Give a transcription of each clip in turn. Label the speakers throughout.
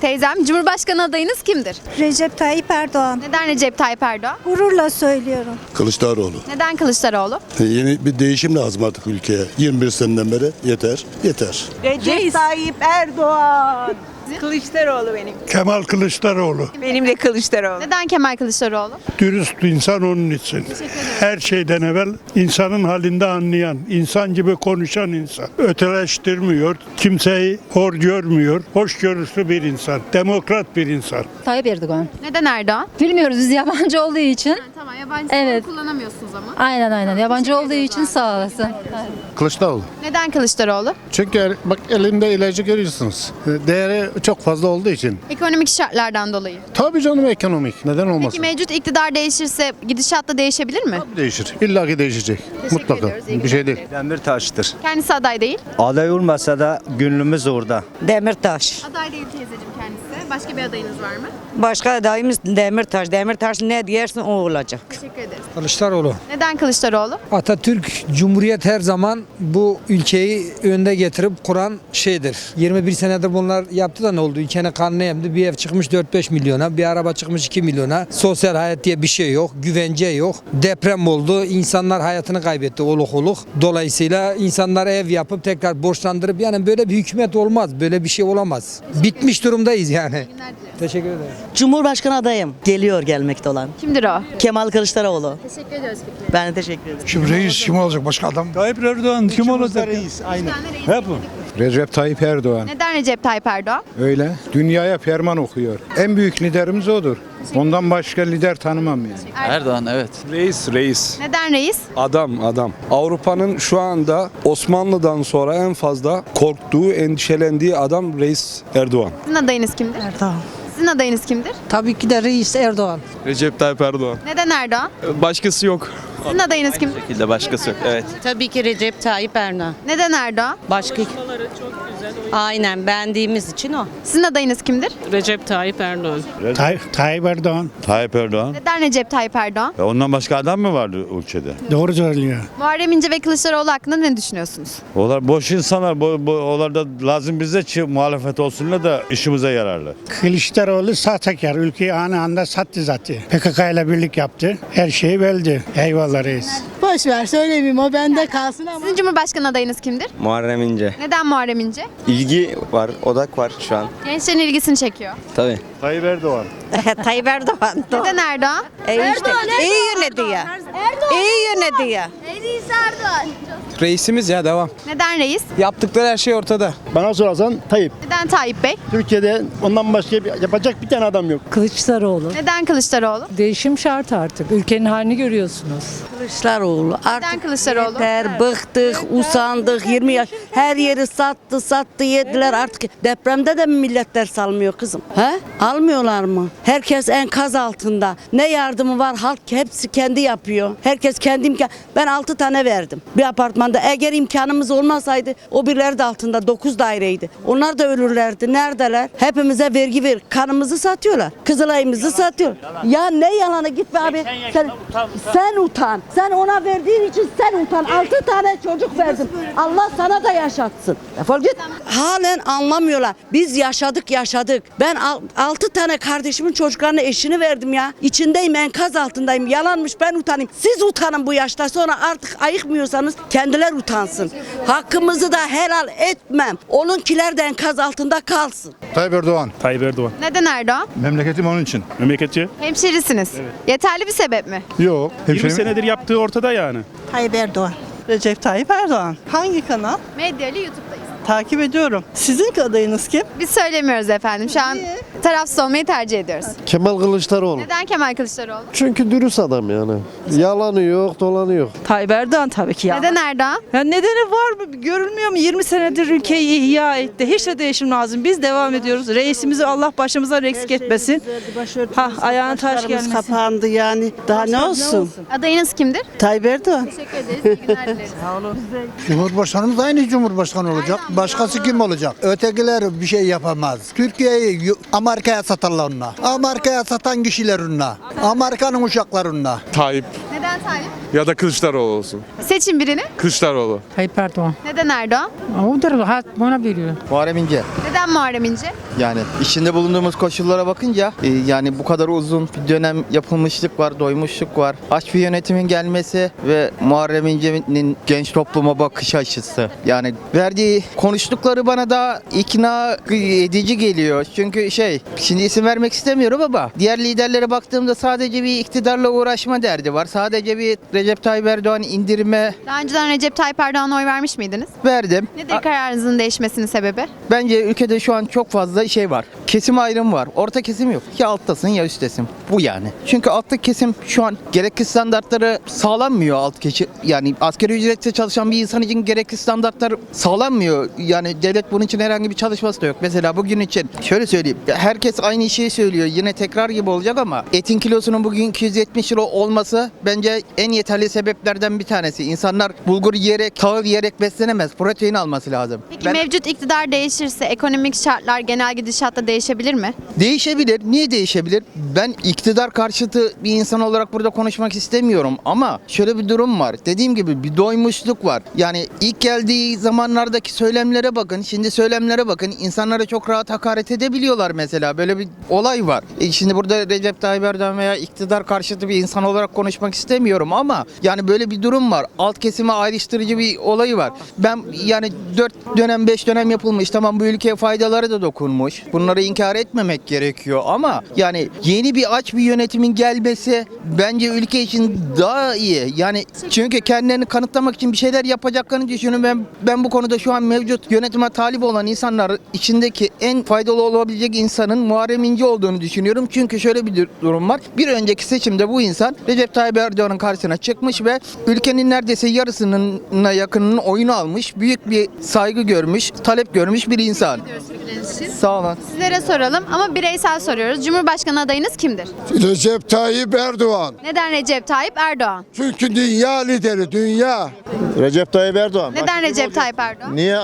Speaker 1: Teyzem, Cumhurbaşkanı adayınız kimdir?
Speaker 2: Recep Tayyip Erdoğan.
Speaker 1: Neden Recep Tayyip Erdoğan?
Speaker 2: Gururla söylüyorum.
Speaker 3: Kılıçdaroğlu.
Speaker 1: Neden Kılıçdaroğlu?
Speaker 3: Yeni bir değişim lazım artık ülkeye. 21 seneden beri yeter, yeter.
Speaker 4: Recep Tayyip Erdoğan. Kılıçdaroğlu benim.
Speaker 5: Kemal Kılıçdaroğlu.
Speaker 4: Benim de Kılıçdaroğlu.
Speaker 1: Neden Kemal Kılıçdaroğlu?
Speaker 5: Dürüst insan onun için. Her şeyden evvel insanın halinde anlayan, insan gibi konuşan insan. Öteleştirmiyor, kimseyi hor görmüyor, hoşgörülü bir insan, demokrat bir insan.
Speaker 6: Tayyip Erdoğan.
Speaker 1: Neden Erdoğan?
Speaker 6: Bilmiyoruz biz yabancı olduğu için.
Speaker 1: Tamam, yabancı
Speaker 6: Evet.
Speaker 1: kullanamıyorsunuz ama.
Speaker 6: Aynen aynen yabancı olduğu için sağ olasın.
Speaker 7: Kılıçdaroğlu.
Speaker 1: Neden Kılıçdaroğlu?
Speaker 7: Çünkü bak elimde ilacı görüyorsunuz. Değeri çok fazla olduğu için.
Speaker 1: Ekonomik şartlardan dolayı.
Speaker 7: Tabii canım ekonomik. Neden olmasın?
Speaker 1: Peki mevcut iktidar değişirse gidişat da değişebilir mi?
Speaker 7: Değişir. İlla ki değişecek. Mutlaka.
Speaker 1: ediyoruz, iyi
Speaker 7: Bir şey değil.
Speaker 8: Demirtaş'tır.
Speaker 1: Kendisi aday değil.
Speaker 8: Aday olmasa da gönlümüz orada.
Speaker 4: Demirtaş.
Speaker 1: Aday değil teyzeciğim kendisi. Başka bir adayınız var mı?
Speaker 4: Başka adayımız Demirtaş. Demirtaş ne diyersin o olacak.
Speaker 1: Teşekkür ederiz.
Speaker 9: Kılıçdaroğlu.
Speaker 1: Neden Kılıçdaroğlu?
Speaker 9: Atatürk Cumhuriyet her zaman bu ülkeyi önde getirip kuran şeydir. 21 senedir bunlar yaptı da ne oldu? Ülkenin kanını emdi. Bir ev çıkmış 4-5 milyona, bir araba çıkmış 2 milyona. Sosyal hayat diye bir şey yok, güvence yok. Deprem oldu, insanlar hayatını kaybetti oluk oluk. Dolayısıyla insanlar ev yapıp tekrar borçlandırıp yani böyle bir hükümet olmaz, böyle bir şey olamaz. Bitmiş durumdayız yani. Teşekkür ederim.
Speaker 10: Cumhurbaşkanı adayım. Geliyor gelmekte olan.
Speaker 1: Kimdir o?
Speaker 10: Kemal Kılıçdaroğlu.
Speaker 1: Teşekkür ediyoruz fikri.
Speaker 10: Ben de teşekkür ederim.
Speaker 5: Şimdi reis kim olacak başka adam?
Speaker 8: Tayyip Erdoğan kim olacak? Hep
Speaker 7: Recep Tayyip Erdoğan.
Speaker 1: Neden Recep Tayyip Erdoğan?
Speaker 7: Öyle. Dünyaya ferman okuyor. En büyük liderimiz odur. Ondan başka lider tanımam yani.
Speaker 8: Erdoğan evet.
Speaker 11: Reis reis.
Speaker 1: Neden reis?
Speaker 11: Adam adam. Avrupa'nın şu anda Osmanlı'dan sonra en fazla korktuğu, endişelendiği adam Reis Erdoğan.
Speaker 1: Sizin adayınız kimdir?
Speaker 10: Erdoğan.
Speaker 1: Sizin adayınız kimdir?
Speaker 9: Tabii ki de reis Erdoğan.
Speaker 11: Recep Tayyip Erdoğan.
Speaker 1: Neden Erdoğan?
Speaker 11: Başkası yok.
Speaker 1: Sizin adayınız kimdir?
Speaker 8: şekilde başkası yok. Evet.
Speaker 10: Tabii ki Recep Tayyip Erdoğan.
Speaker 1: Neden Erdoğan?
Speaker 10: Başka Aynen beğendiğimiz için o.
Speaker 1: Sizin adayınız kimdir?
Speaker 12: Recep Tayyip Erdoğan.
Speaker 5: Tayyip Erdoğan.
Speaker 8: Tayyip Erdoğan.
Speaker 1: Neden Recep Tayyip Erdoğan?
Speaker 8: Ondan başka adam mı vardı ülkede?
Speaker 5: Doğru söylüyor.
Speaker 1: Muharrem İnce ve Kılıçdaroğlu hakkında ne düşünüyorsunuz?
Speaker 8: Onlar boş insanlar. Bu, bu, onlar da lazım bize ki muhalefet olsunlar da işimize yararlar.
Speaker 5: Kılıçdaroğlu sahtekar. Ülkeyi anı anda sattı zaten. PKK ile birlik yaptı. Her şeyi böldü. Eyvallah reis.
Speaker 10: Boş ver söylemeyeyim o bende kalsın ama.
Speaker 1: Sizin Cumhurbaşkanı adayınız kimdir?
Speaker 8: Muharrem İnce.
Speaker 1: Neden Muharrem İnce?
Speaker 8: İlgi var, odak var şu an.
Speaker 1: Gençlerin ilgisini çekiyor.
Speaker 8: Tabii. Tayyip Erdoğan.
Speaker 4: Tayyip Erdoğan.
Speaker 1: Neden Erdoğan?
Speaker 4: E işte, iyi yönetiyor. İyi yönetiyor.
Speaker 9: Reisimiz ya devam.
Speaker 1: Neden reis?
Speaker 9: Yaptıkları her şey ortada.
Speaker 3: Bana sorarsan Tayyip.
Speaker 1: Neden Tayyip Bey?
Speaker 3: Türkiye'de ondan başka yapacak bir tane adam yok.
Speaker 12: Kılıçdaroğlu.
Speaker 1: Neden Kılıçdaroğlu?
Speaker 12: Değişim şart artık. Ülkenin halini görüyorsunuz.
Speaker 10: Kılıçdaroğlu.
Speaker 1: Neden Kılıçdaroğlu?
Speaker 10: Yeter, bıktık, usandık. 20 yaş her yeri sattı, sattı yediler artık. Depremde de mi milletler salmıyor kızım? He? Almıyorlar mı? Herkes enkaz altında. Ne yardımı var? Halk hepsi kendi yapıyor. Herkes kendi imkan. Ben 6 tane verdim. Bir apartmanda eğer imkanımız olmasaydı o birileri de altında 9 daireydi. Onlar da ölürlerdi. Neredeler? Hepimize vergi ver. Kanımızı satıyorlar. Kızılayımızı satıyor. Ya ne yalanı git be abi. Sen, sen utan. Sen ona verdiğin için sen utan. 6 tane çocuk verdim. Allah sana da yaşatsın. Defol git. Halen anlamıyorlar. Biz yaşadık yaşadık. Ben 6 tane kardeşimin çocuklarına eşini verdim ya. İçindeyim enkaz altındayım. Yalanmış ben utanayım. Siz utanın bu yaşta sonra artık ayıkmıyorsanız kendiler utansın. Hakkımızı da helal etmem. Onunkiler de enkaz altında kalsın.
Speaker 7: Tayyip Erdoğan.
Speaker 11: Tayyip Erdoğan.
Speaker 1: Neden Erdoğan?
Speaker 7: Memleketim onun için.
Speaker 11: Memleketçi.
Speaker 1: Hemşerisiniz. Yeterli bir sebep mi?
Speaker 7: Yok.
Speaker 11: 20 senedir yaptığı ortada yani.
Speaker 10: Tayyip Erdoğan.
Speaker 12: Recep Tayyip Erdoğan. Hangi kanal?
Speaker 1: Medya ile YouTube'dayız.
Speaker 12: Takip ediyorum. Sizin adayınız kim?
Speaker 1: Biz söylemiyoruz efendim. Şu an tarafsız olmayı tercih ediyoruz.
Speaker 3: Kemal Kılıçdaroğlu.
Speaker 1: Neden Kemal Kılıçdaroğlu?
Speaker 3: Çünkü dürüst adam yani. Yalanı yok, dolanı yok.
Speaker 12: Tayyip Erdoğan tabii ki ya.
Speaker 1: Neden Erdoğan?
Speaker 12: Ya nedeni var mı? Görülmüyor mu? 20 senedir ülkeyi ihya etti. Hiç de değişim lazım. Biz devam ediyoruz. Reisimizi Allah başımızdan eksik etmesin. Ha ayağına taş gelmesin.
Speaker 10: kapandı yani. Daha ne olsun?
Speaker 1: Adayınız kimdir?
Speaker 10: Tayyip Erdoğan.
Speaker 1: Teşekkür ederiz. İyi günler dileriz.
Speaker 7: Cumhurbaşkanımız aynı Cumhurbaşkanı olacak. Başkası kim olacak? Ötekiler bir şey yapamaz. Türkiye'yi Amerika'ya satarlar onunla. Amerika'ya satan kişiler onunla. Amerika'nın uşakları onunla.
Speaker 11: Tayyip
Speaker 1: Neden Tayyip?
Speaker 11: Ya da Kılıçdaroğlu olsun.
Speaker 1: Seçin birini.
Speaker 11: Kılıçdaroğlu.
Speaker 12: Tayyip Erdoğan.
Speaker 1: Neden Erdoğan?
Speaker 12: Odur bana veriyor.
Speaker 7: Muharrem İnce.
Speaker 1: Neden Neden Muharrem İnce?
Speaker 13: Yani içinde bulunduğumuz koşullara bakınca e, yani bu kadar uzun bir dönem yapılmışlık var, doymuşluk var. Aç bir yönetimin gelmesi ve Muharrem İnce'nin genç topluma bakış açısı. Yani verdiği konuştukları bana daha ikna edici geliyor. Çünkü şey, şimdi isim vermek istemiyorum ama diğer liderlere baktığımda sadece bir iktidarla uğraşma derdi var. Sadece bir Recep Tayyip Erdoğan indirme
Speaker 1: Daha önceden Recep Tayyip Erdoğan'a oy vermiş miydiniz?
Speaker 13: verdim.
Speaker 1: Nedir kararınızın değişmesinin sebebi?
Speaker 13: Bence ülkede şu an çok fazla şey var. Kesim ayrımı var. Orta kesim yok. Ya alttasın ya üsttesin. Bu yani. Çünkü alttaki kesim şu an gerekli standartları sağlanmıyor alt kesim. Yani asgari ücretle çalışan bir insan için gerekli standartlar sağlanmıyor. Yani devlet bunun için herhangi bir çalışması da yok. Mesela bugün için şöyle söyleyeyim. Herkes aynı şeyi söylüyor. Yine tekrar gibi olacak ama etin kilosunun bugün 270 lira olması bence en yeterli sebeplerden bir tanesi. İnsanlar bulgur yiyerek, tahıl yiyerek beslenemez. Protein alması lazım.
Speaker 1: Peki
Speaker 13: Ben-
Speaker 1: mevcut iktidar değişirse ekonomik şartlar genel gidişatta değişebilir mi?
Speaker 13: Değişebilir. Niye değişebilir? Ben iktidar karşıtı bir insan olarak burada konuşmak istemiyorum ama şöyle bir durum var. Dediğim gibi bir doymuşluk var. Yani ilk geldiği zamanlardaki söylemlere bakın. Şimdi söylemlere bakın. İnsanlara çok rahat hakaret edebiliyorlar mesela. Böyle bir olay var. E şimdi burada Recep Tayyip Erdoğan veya iktidar karşıtı bir insan olarak konuşmak istemiyorum ama yani böyle bir durum var. Alt kesime ayrıştırıcı bir olayı var. Ben yani 4 dönem 5 dönem yapılmış. Tamam bu ülkeye faydaları da dokunmuş. Bunları inkar etmemek gerekiyor ama yani yeni bir aç bir yönetimin gelmesi bence ülke için daha iyi. Yani çünkü kendilerini kanıtlamak için bir şeyler yapacaklarını düşünüyorum. Ben ben bu konuda şu an mevcut yönetime talip olan insanlar içindeki en faydalı olabilecek insanın Muharrem İnce olduğunu düşünüyorum. Çünkü şöyle bir dur- durum var. Bir önceki seçimde bu insan Recep Tayyip Erdoğan'ın karşısına çıkmış ve ülkenin neredeyse yarısının yakınının oyunu almış. Büyük bir saygı görmüş, talep görmüş bir insan. Sağ olun.
Speaker 1: Sizlere soralım ama bireysel soruyoruz. Cumhurbaşkanı adayınız kimdir?
Speaker 3: Recep Tayyip Erdoğan.
Speaker 1: Neden Recep Tayyip Erdoğan?
Speaker 3: Çünkü dünya lideri, dünya.
Speaker 8: Recep Tayyip Erdoğan.
Speaker 1: Neden Recep Tayyip Erdoğan?
Speaker 8: Niye?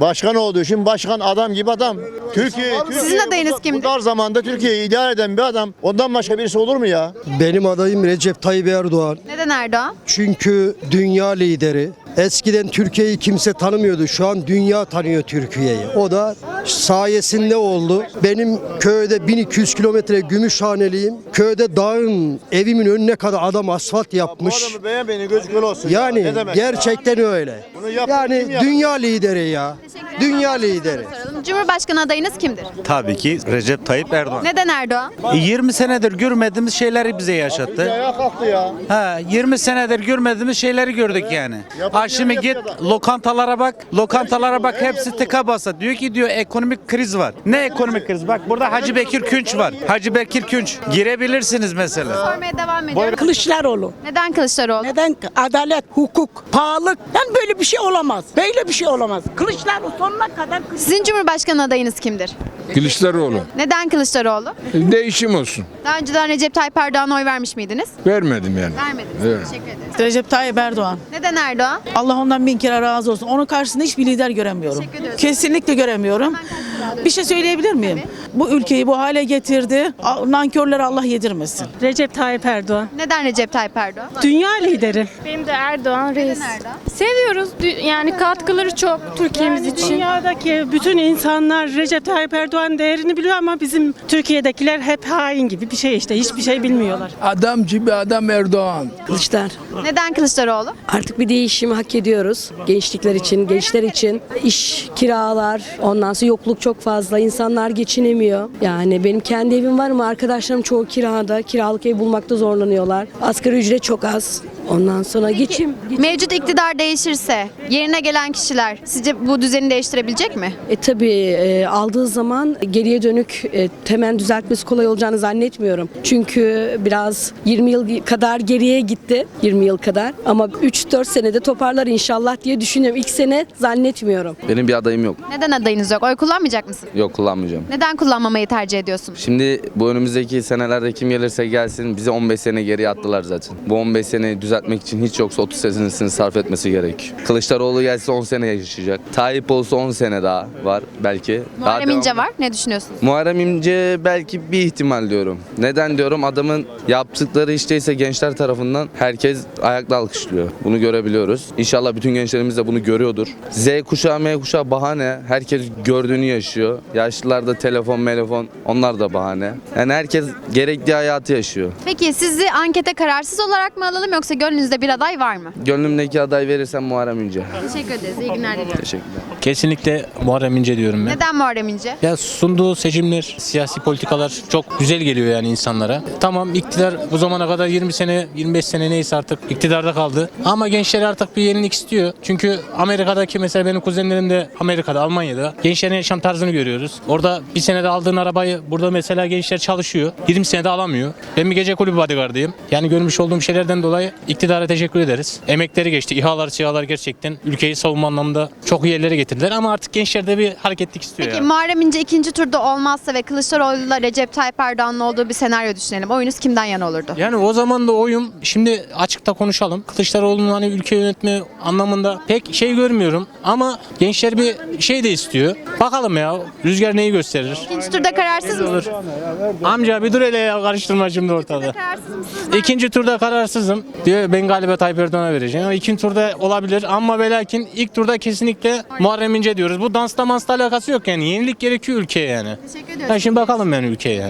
Speaker 8: Başkan olduğu için başkan adam gibi adam. Türkiye,
Speaker 1: Sizin adayınız kimdir?
Speaker 8: dar zamanda Türkiye'yi idare eden bir adam. Ondan başka birisi olur mu ya?
Speaker 9: Benim adayım Recep Tayyip Erdoğan.
Speaker 1: Neden Erdoğan?
Speaker 9: Çünkü dünya lideri. Eskiden Türkiye'yi kimse tanımıyordu. Şu an dünya tanıyor Türkiye'yi. O da sayesinde oldu. Benim köyde 1200 kilometre Gümüşhaneliyim. Köyde dağın evimin önüne kadar adam asfalt yapmış.
Speaker 8: beğen beni göz göl olsun.
Speaker 9: Yani gerçekten öyle.
Speaker 8: Bunu
Speaker 9: Yani dünya lideri ya. Dünya lideri.
Speaker 1: Cumhurbaşkanı adayınız kimdir?
Speaker 14: Tabii ki Recep Tayyip Erdoğan.
Speaker 1: Neden Erdoğan?
Speaker 14: 20 senedir görmediğimiz şeyleri bize yaşattı.
Speaker 8: Ayağa kalktı ya.
Speaker 14: Ha, 20 senedir görmediğimiz şeyleri gördük yani. Ha şimdi git lokantalara bak. Lokantalara bak hepsi tıka basa. Diyor ki diyor ekonomik kriz var. Ne ekonomik kriz? Bak burada Hacı Bekir Künç var. Hacı Bekir Künç. Girebilirsiniz mesela.
Speaker 1: Sormaya devam ediyorum.
Speaker 10: Kılıçdaroğlu.
Speaker 1: Neden Kılıçdaroğlu?
Speaker 10: Neden adalet, hukuk, pahalılık? Ben böyle bir şey olamaz. Böyle bir şey olamaz. Kılıçdaroğlu sonuna kadar
Speaker 1: Sizin Cumhurbaşkanı adayınız kimdir?
Speaker 11: Kılıçdaroğlu.
Speaker 1: Neden Kılıçdaroğlu?
Speaker 11: Değişim olsun.
Speaker 1: Daha önceden Recep Tayyip Erdoğan'a oy vermiş miydiniz?
Speaker 11: Vermedim yani.
Speaker 1: Vermediniz.
Speaker 11: Evet.
Speaker 1: Teşekkür ederiz.
Speaker 12: Recep Tayyip Erdoğan.
Speaker 1: Neden Erdoğan?
Speaker 12: Allah ondan bin kere razı olsun. Onun karşısında hiçbir lider göremiyorum.
Speaker 1: Teşekkür ediyoruz.
Speaker 12: Kesinlikle göremiyorum. Bir şey söyleyebilir miyim? Bu ülkeyi bu hale getirdi. Nankörleri Allah yedirmesin.
Speaker 2: Recep Tayyip Erdoğan.
Speaker 1: Neden Recep Tayyip Erdoğan?
Speaker 2: Dünya lideri.
Speaker 6: Benim de Erdoğan reis.
Speaker 1: Neden Erdoğan?
Speaker 6: Seviyoruz. Yani katkıları çok Türkiye'miz için.
Speaker 2: Dünyadaki bütün insanlar Recep Tayyip Erdoğan değerini biliyor ama bizim Türkiye'dekiler hep hain gibi bir şey işte. Hiçbir şey bilmiyorlar.
Speaker 11: Adam gibi adam Erdoğan.
Speaker 10: Kılıçlar.
Speaker 1: Neden Kılıçdaroğlu?
Speaker 10: Artık bir değişim hak ediyoruz. Gençlikler için, gençler için. iş, kiralar, ondan sonra yokluk çok fazla. İnsanlar geçinemiyor. Yani benim kendi evim var ama arkadaşlarım çoğu kirada. Kiralık ev bulmakta zorlanıyorlar. Asgari ücret çok az. Ondan sonra geçim.
Speaker 1: Mevcut iktidar değişirse yerine gelen kişiler sizce bu düzeni değiştirebilecek mi?
Speaker 10: E tabii e, aldığı zaman geriye dönük e, temen düzeltmesi kolay olacağını zannetmiyorum. Çünkü biraz 20 yıl kadar geriye gitti. 20 yıl kadar. Ama 3-4 senede toparlar inşallah diye düşünüyorum. İlk sene zannetmiyorum.
Speaker 11: Benim bir adayım yok.
Speaker 1: Neden adayınız yok? Oy kullanmayacak mısın?
Speaker 11: Yok kullanmayacağım.
Speaker 1: Neden kullanmamayı tercih ediyorsun?
Speaker 11: Şimdi bu önümüzdeki senelerde kim gelirse gelsin bizi 15 sene geriye attılar zaten. Bu 15 sene düzel
Speaker 15: düzeltmek için hiç yoksa 30 senesini sarf etmesi gerek. Kılıçdaroğlu gelse 10 sene yaşayacak. Tayyip olsa 10 sene daha var belki. Daha
Speaker 1: Muharrem
Speaker 15: devam-
Speaker 1: İnce var. Ne düşünüyorsunuz?
Speaker 15: Muharrem İnce belki bir ihtimal diyorum. Neden diyorum? Adamın yaptıkları işteyse gençler tarafından herkes ayakta alkışlıyor. Bunu görebiliyoruz. İnşallah bütün gençlerimiz de bunu görüyordur. Z kuşağı, M kuşağı bahane. Herkes gördüğünü yaşıyor. Yaşlılarda telefon, telefon onlar da bahane. Yani herkes gerektiği hayatı yaşıyor.
Speaker 1: Peki sizi ankete kararsız olarak mı alalım yoksa gönlünüzde bir aday var mı?
Speaker 15: Gönlümdeki aday verirsem Muharrem İnce.
Speaker 1: Teşekkür ederiz. İyi günler diliyorum.
Speaker 15: Teşekkürler.
Speaker 16: Kesinlikle Muharrem İnce diyorum ben.
Speaker 1: Neden Muharrem İnce?
Speaker 16: Ya sunduğu seçimler, siyasi politikalar çok güzel geliyor yani insanlara. Tamam iktidar bu zamana kadar 20 sene, 25 sene neyse artık iktidarda kaldı. Ama gençler artık bir yenilik istiyor. Çünkü Amerika'daki mesela benim kuzenlerim de Amerika'da, Almanya'da. Gençlerin yaşam tarzını görüyoruz. Orada bir senede aldığın arabayı burada mesela gençler çalışıyor. 20 senede alamıyor. Ben bir gece kulübü bodyguardıyım. Yani görmüş olduğum şeylerden dolayı iktidara teşekkür ederiz. Emekleri geçti. İHA'lar, SİHA'lar gerçekten ülkeyi savunma anlamında çok iyi yerlere getirdiler. Ama artık gençler de bir hareketlik istiyor
Speaker 1: Peki
Speaker 16: ya.
Speaker 1: Muharrem İnce ikinci turda olmazsa ve Kılıçdaroğlu'yla Recep Tayyip Erdoğan'ın olduğu bir senaryo düşünelim. Oyunuz kimden yana olurdu?
Speaker 16: Yani o zaman da oyum şimdi açıkta konuşalım. Kılıçdaroğlu'nun hani ülke yönetme anlamında pek şey görmüyorum ama gençler bir şey de istiyor. Bakalım ya rüzgar neyi gösterir?
Speaker 1: İkinci turda kararsız mısınız?
Speaker 16: Amca bir dur hele ya karıştırma şimdi ortada.
Speaker 1: Kararsız mısınız?
Speaker 16: İkinci turda kararsızım. Diyor ben galiba Tayyip Erdoğan'a vereceğim. Ama ikinci turda olabilir ama ve lakin ilk turda kesinlikle Muharrem İnce diyoruz. Bu dansla mansla alakası yok yani. Yenilik gerekiyor ülkeye yani.
Speaker 1: Teşekkür.
Speaker 16: Ya şimdi bakalım yani ülkeye yani.